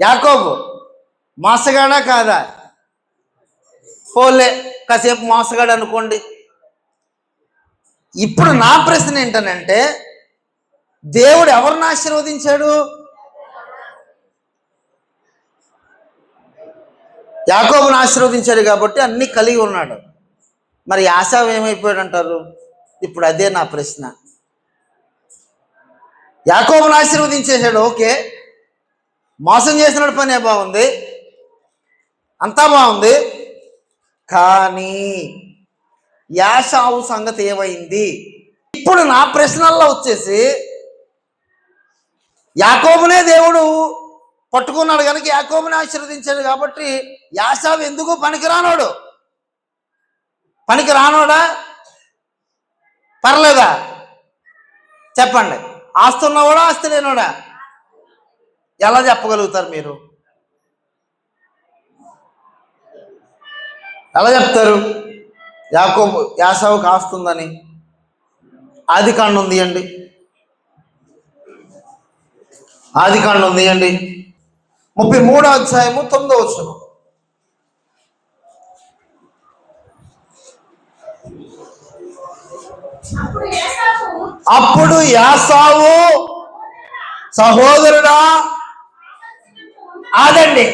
యాకోబు మోసగాడా కాదా? పోలే కాసేపు మోసగాడు అనుకోండి. ఇప్పుడు నా ప్రశ్న ఏంటనంటే దేవుడు ఎవరిని ఆశీర్వదించాడు? యాకోబుని ఆశీర్వదించాడు కాబట్టి అన్ని కలిగి ఉన్నాడు. మరి యాసావు ఏమైపోయాడు అంటారు ఇప్పుడు అదే నా ప్రశ్న. యాకోబుని ఆశీర్వదించేశాడు ఓకే. మోసం చేసినట్టు పనే బాగుంది. అంతా బాగుంది. కానీ యాసావు సంగతి ఏమైంది? ఇప్పుడు నా ప్రశ్నల్లో వచ్చేసి యాకోబునే దేవుడు పట్టుకున్నాడు కనుక యాకోబుని ఆశీర్వదించాడు కాబట్టి యాసావు ఎందుకు పనికిరానోడు? పనికి రానోడా పర్లేదా? చెప్పండి. ఆస్తున్నా కూడా ఆస్తి లేనోడా? ఎలా చెప్పగలుగుతారు మీరు? ఎలా చెప్తారు? యాకో యాసావుకి కాస్తుందని ఆది కాండం ఉందియండి ఆది కాండం ఉందియండి ముప్పై మూడో అధ్యాయము తొమ్మిదో వచ్చిన అప్పుడు అప్పుడు యాసావు సహోదరుడా ఆదండి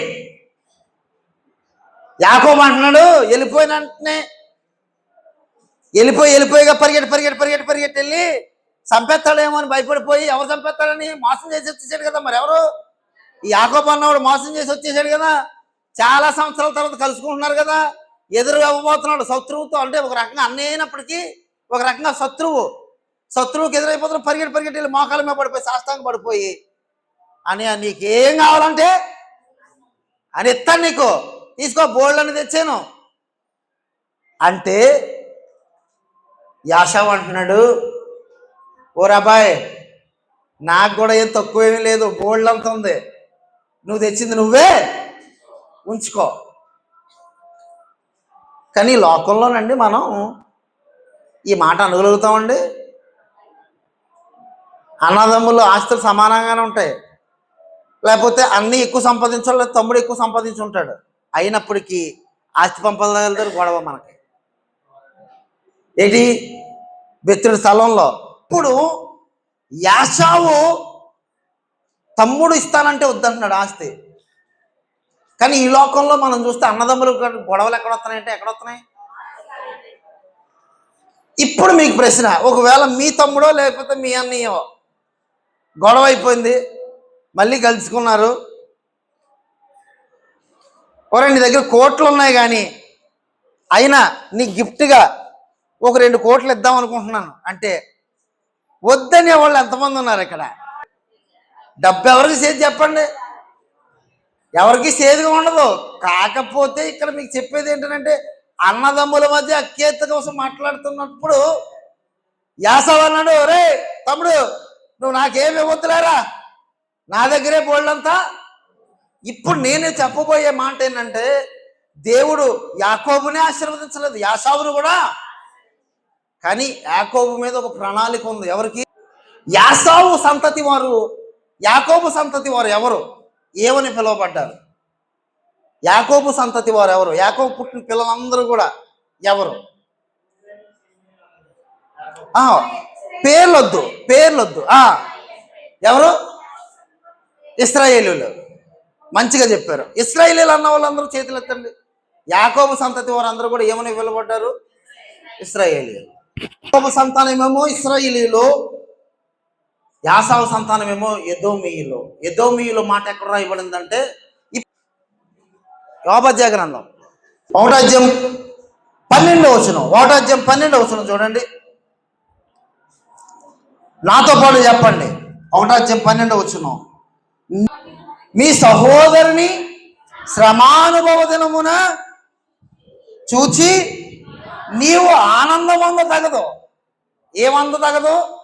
యాకోబు అంటున్నాడు వెళ్ళిపోయిన వెంటనే వెళ్ళిపోయి వెళ్ళిపోయిగా పరిగెట్టి పరిగెట్టి పరిగెట్టి పరిగెట్టి వెళ్ళి చంపేస్తాడేమో అని భయపడిపోయి ఎవరు చంపేస్తాడని మోసం చేసి వచ్చేసాడు కదా మరి ఎవరు? ఈ యాకోబు అన్నవాడు మోసం చేసి వచ్చేసాడు కదా. చాలా సంవత్సరాల తర్వాత కలుసుకుంటున్నారు కదా. ఎదురు అవ్వబోతున్నాడు శత్రువుతో. అంటే ఒక రకంగా అన్నీ అయినప్పటికీ ఒక రకంగా శత్రువు. శత్రువుకి ఎదురైపోతున్న పరిగెట్టి పరిగెట్టి వెళ్ళి మోకాల మీద పడిపోయి సాష్టాంగ పడిపోయి అని నీకేం కావాలంటే అని ఇస్తాను నీకు. తీసుకో బోల్డ్ అని తెచ్చాను. అంటే యాషవ్ అంటున్నాడు ఓ రాబాయ్ నాకు కూడా ఏం తక్కువేమీ లేదు బోల్డ్ అంత ఉంది. నువ్వు తెచ్చింది నువ్వే ఉంచుకో. కానీ లోకంలోనండి మనం ఈ మాట అనగలుగుతామండి. అన్నదమ్ములు ఆస్తులు సమానంగానే ఉంటాయి. లేకపోతే అన్నీ ఎక్కువ సంపాదించాలి లేదా తమ్ముడు ఎక్కువ సంపాదించి ఉంటాడు. అయినప్పటికీ ఆస్తి పంపదగలుగుతారు గొడవ మనకి. ఏంటి? బెత్తుడి స్థలంలో. ఇప్పుడు యాషావు తమ్ముడు ఇస్తానంటే వద్దంటున్నాడు ఆస్తి. కానీ ఈ లోకంలో మనం చూస్తే అన్నదమ్ములు గొడవలు ఎక్కడ వస్తున్నాయంటే ఎక్కడ వస్తున్నాయి ఇప్పుడు మీకు ప్రశ్న ఒకవేళ మీ తమ్ముడో లేకపోతే మీ అన్నయ్యో గొడవ అయిపోయింది మళ్ళీ కలుసుకున్నారు. ఒరే నీ దగ్గర కోట్లు ఉన్నాయి కానీ అయినా నీ గిఫ్ట్గా ఒక రెండు కోట్లు ఇద్దాం అనుకుంటున్నాను. అంటే వద్దనే వాళ్ళు ఎంతమంది ఉన్నారు ఇక్కడ? డబ్బు ఎవరికి సేది చెప్పండి. ఎవరికి సేదుగా ఉండదు. కాకపోతే ఇక్కడ మీకు చెప్పేది ఏంటంటే అన్నదమ్ముల మధ్య అఖ్యాత కోసం మాట్లాడుతున్నప్పుడు యాసవన్నాడు రే తమ్ముడు నువ్వు నాకేమి ఇవ్వద్దులేరా? నా దగ్గరే బోల్డంతా? ఇప్పుడు నేను చెప్పబోయే మాట ఏంటంటే దేవుడు యాకోబునే ఆశీర్వదించలేదు యాసావును కూడా. కానీ యాకోబు మీద ఒక ప్రణాళిక ఉంది. ఎవరికి? యాసావు సంతతి వారు యాకోబు సంతతి వారు ఎవరు? ఏమని పిలువబడ్డారు? యాకోబు సంతతి వారు ఎవరు? యాకోబు పుట్టిన పిల్లలందరూ కూడా ఎవరు? ఆ, పేర్లొద్దు పేర్లొద్దు. ఆ, ఎవరు? ఇస్రాయేలీలు. మంచిగా చెప్పారు. ఇస్రాయేలీలు అన్న వాళ్ళందరూ చేతులు ఎత్తండి. యాకోబు సంతతి వారు అందరూ కూడా ఏమని పిలువబడ్డారు ఇస్రాయేలీలు. యాకోబు సంతానమేమో ఇస్రాయేలీలు. యాసావు సంతానమేమో ఎదోమీయులు. ఎదోమీయులు మాట ఎక్కడ రాయబడిందంటే యోపాధ్యాయ గ్రంథం. ఓటాజ్యం పన్నెండు వచనం. ఓటాజ్యం పన్నెండు వచనం చూడండి. నాతో పాటు చెప్పండి. ఒకటాజ్యం పన్నెండు వచనం. మీ సహోదరుని శ్రమానుభవ దినమున చూచి నీవు ఆనందమంద తగదు. ఏమంద తగదు?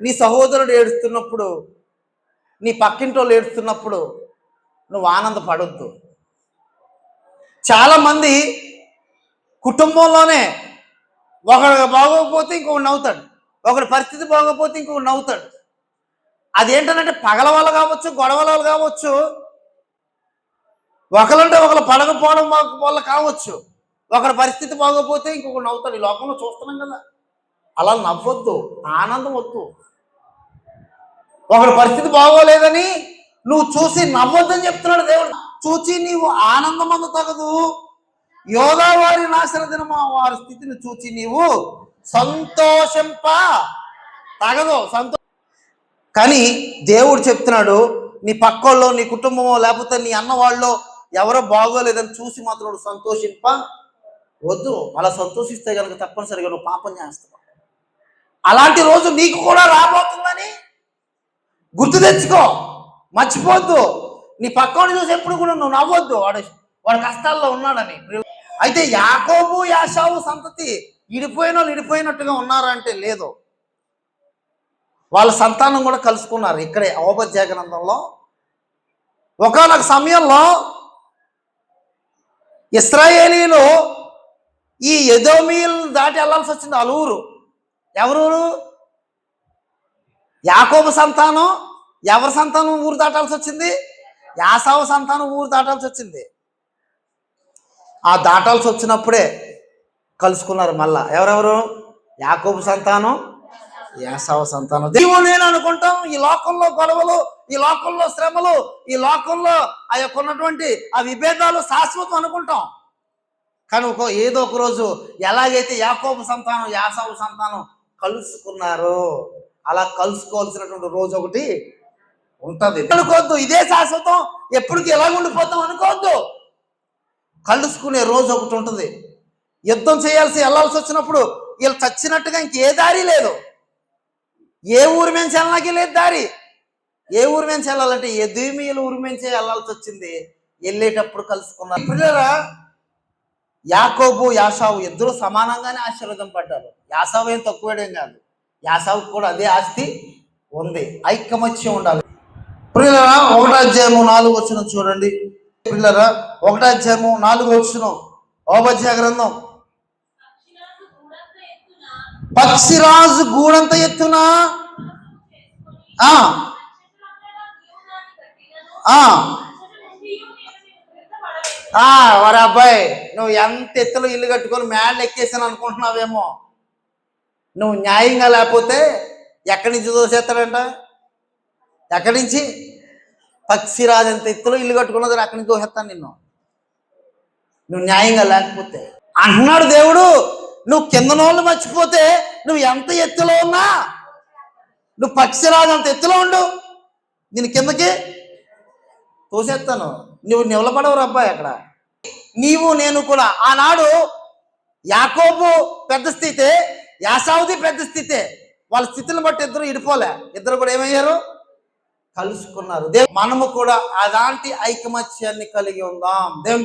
నీ సహోదరుడు ఏడుస్తున్నప్పుడు నీ పక్కింటోళ్ళు ఏడుస్తున్నప్పుడు నువ్వు ఆనందపడొద్దు. చాలామంది కుటుంబంలోనే ఒకడు బాగోకపోతే ఇంకొకటి నవ్వుతాడు. ఒకడి పరిస్థితి బాగోకపోతే ఇంకొకటి నవ్వుతాడు. అదేంటంటే పగల వల్ల కావచ్చు గొడవల వల్ల కావచ్చు ఒకరంటే ఒకరు పడకపోవడం వల్ల కావచ్చు. ఒకరి పరిస్థితి బాగోపోతే ఇంకొకరు నవ్వుతాడు ఈ లోకంలో చూస్తున్నాం కదా. అలా నవ్వొద్దు ఆనందం వద్దు. ఒకరి పరిస్థితి బాగోలేదని నువ్వు చూసి నవ్వొద్దని చెప్తున్నాడు దేవుడు. చూచి నీవు ఆనందం అందు తగదు. యోగా వారి నాశన దినమా వారి స్థితిని చూచి నీవు సంతోషంప తగదు. సంతో కానీ దేవుడు చెప్తున్నాడు నీ పక్కోళ్ళో నీ కుటుంబమో లేకపోతే నీ అన్న వాళ్ళలో ఎవరో బాగోలేదని చూసి మాత్రం సంతోషింప వద్దు. అలా సంతోషిస్తే కనుక తప్పనిసరిగా నువ్వు పాపం చేస్తావు. అలాంటి రోజు నీకు కూడా రాబోతుందని గుర్తు తెచ్చుకో. మర్చిపోద్దు నీ పక్కవాడిని చూసి ఎప్పుడు కూడా నువ్వు నవ్వొద్దు. వాడు వాడు కష్టాల్లో ఉన్నాడని. అయితే యాకోబు యాషావు సంతతి ఇడిపోయిన వాళ్ళు ఇడిపోయినట్టుగా ఉన్నారంటే లేదు. వాళ్ళ సంతానం కూడా కలుసుకున్నారు ఇక్కడే అవబధ్యాగ్రంథంలో ఒకనొక సమయంలో ఇస్రాయేలీలు ఈ ఎదోమీలు దాటి వెళ్ళాల్సి వచ్చింది వాళ్ళ ఎవరు యాకోబు సంతానం. ఎవరి సంతానం ఊరు దాటాల్సి వచ్చింది? యాసావు సంతానం ఊరు దాటాల్సి వచ్చింది. ఆ దాటాల్సి వచ్చినప్పుడే కలుసుకున్నారు మళ్ళా. ఎవరెవరు? యాకోబు సంతానం యాసావు సంతానం. దేవుడు నేను అనుకుంటాం ఈ లోకంలో గొడవలు ఈ లోకంలో శ్రమలు ఈ లోకంలో ఆ యొక్క ఉన్నటువంటి ఆ విభేదాలు శాశ్వతం అనుకుంటాం. కానీ ఒక ఏదో ఒక రోజు ఎలాగైతే యాకోబు సంతానం యాసవ సంతానం కలుసుకున్నారో అలా కలుసుకోవాల్సినటువంటి రోజు ఒకటి ఉంటుంది. అనుకోవద్దు ఇదే శాశ్వతం. ఎప్పటికీ ఎలా ఉండిపోతాం అనుకోవద్దు. కలుసుకునే రోజు ఒకటి ఉంటుంది. యుద్ధం చేయాల్సి వెళ్ళాల్సి వచ్చినప్పుడు వీళ్ళు చచ్చినట్టుగా ఇంకే దారి లేదు. ఏ ఊరి నుంచి వెళ్ళడానికి లేదు దారి. ఏ ఊరి నుంచి వెళ్ళాలంటే ఎదుమీల ఊరి నుంచే వెళ్ళాల్సి వచ్చింది. వెళ్ళేటప్పుడు కలుసుకున్నారు పిల్లరా యాకోబు యాసావు ఇద్దరు సమానంగానే ఆశీర్వాదం పడ్డారు. యాసావు ఏం తక్కువేడేం కాదు. యాసావు కూడా అదే ఆస్తి ఉంది. ఐక్యమత్యం ఉండాలి. పిల్లరా ఒకటాధ్యాయము నాలుగు వచ్చిన చూడండి. పిల్లరా ఒకటాధ్యాయము నాలుగు వచ్చిన ఓపధ్యాయ గ్రంథం. పక్షిరాజు గూడంత ఎత్తున ఆ అబ్బాయి నువ్వు ఎంత ఎత్తులో ఇల్లు కట్టుకొని మేడలు ఎక్కేసాను అనుకుంటున్నావేమో. నువ్వు న్యాయంగా లేకపోతే ఎక్కడి నుంచి దోసేస్తాడంట ఎక్కడి నుంచి? పక్షిరాజు ఎంత ఎత్తులో ఇల్లు కట్టుకున్నది అక్కడి నుంచి దోసేస్తాను నిన్ను. నువ్వు న్యాయంగా లేకపోతే. అంటున్నాడు దేవుడు నువ్వు కింద నోళ్ళు మర్చిపోతే నువ్వు ఎంత ఎత్తులో ఉన్నా? నువ్వు పక్షిరాజు అంత ఎత్తులో ఉండు. నేను కిందకి తోసేస్తాను. నువ్వు నిలబడవు అబ్బాయి అక్కడ. నీవు నేను కూడా. ఆనాడు యాకోబు పెద్ద స్థితే యాసావుది పెద్ద స్థితే వాళ్ళ స్థితిని బట్టి ఇద్దరు ఇడిపోలే. ఇద్దరు కూడా ఏమయ్యారు? కలుసుకున్నారు. మనము కూడా అలాంటి ఐకమత్యాన్ని కలిగి ఉందాం. దేవుని